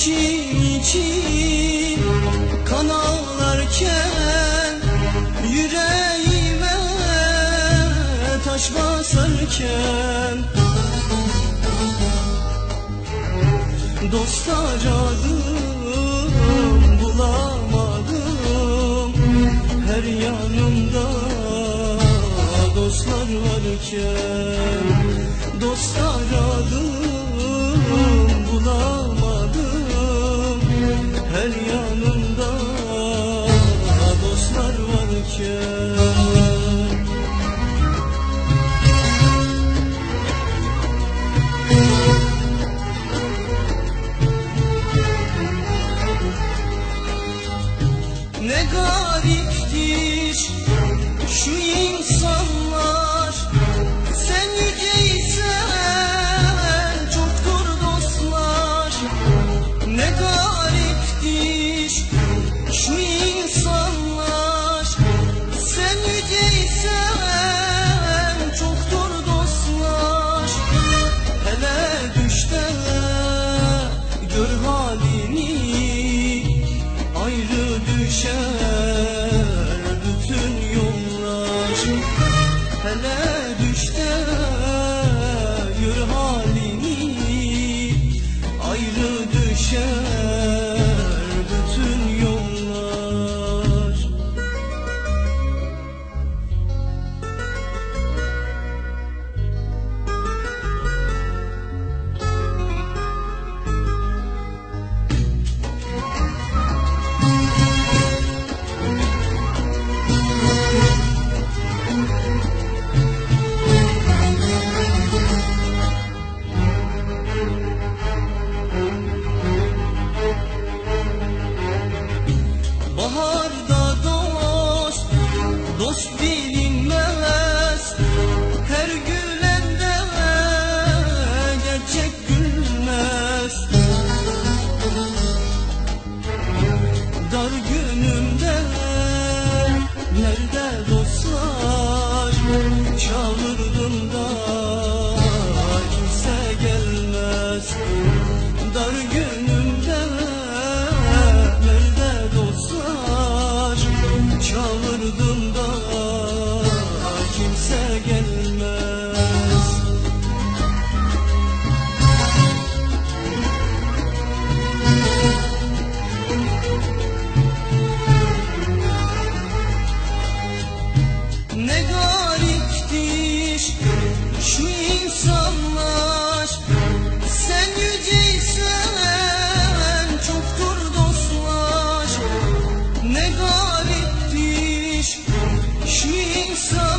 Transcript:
için için kanalarken Yüreğime taş basarken Dost aradım bulamadım. Her yanımda dostlar varken Dost aradım. varken yanımda Dostlar varken. Ne gariptir şu insanlar. Sen düşer bütün yollar Hele var etmiş Şinsa